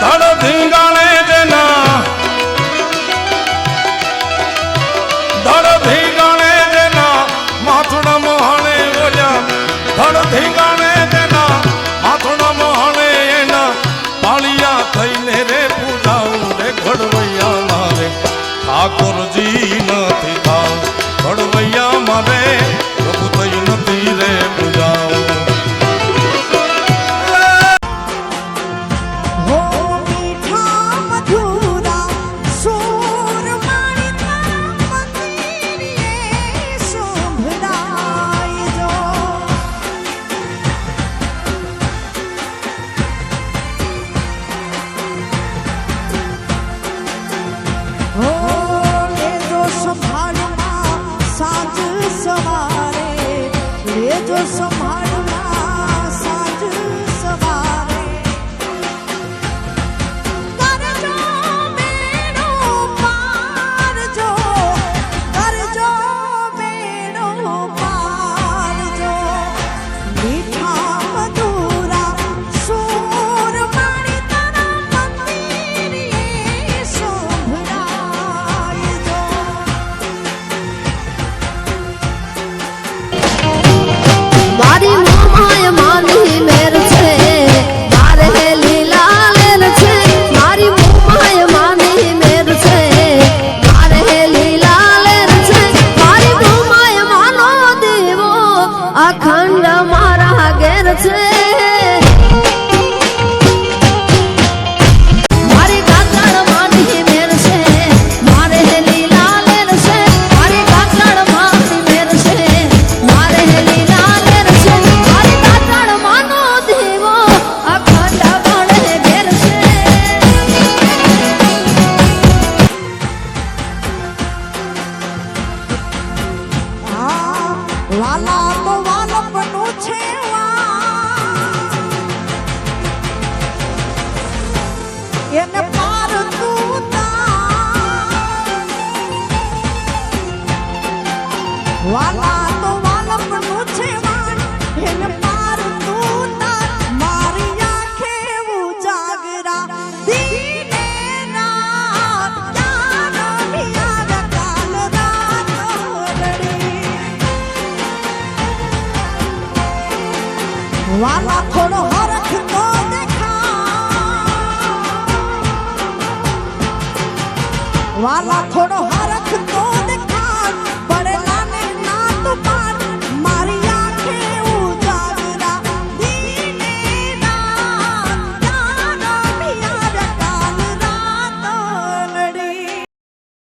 ધડ ધીંગાણે જેના ધડ ધીંગાણે જેના માથુડા મોહણે ઓજા ધડ ધીંગાણે જેના માથુડા મોહણે એના. પાળિયા થઈને રે પૂજાવું રે ઘડવૈયા રે do. એને વાલા થોડો હરખ તો દેખા વાલા થોડો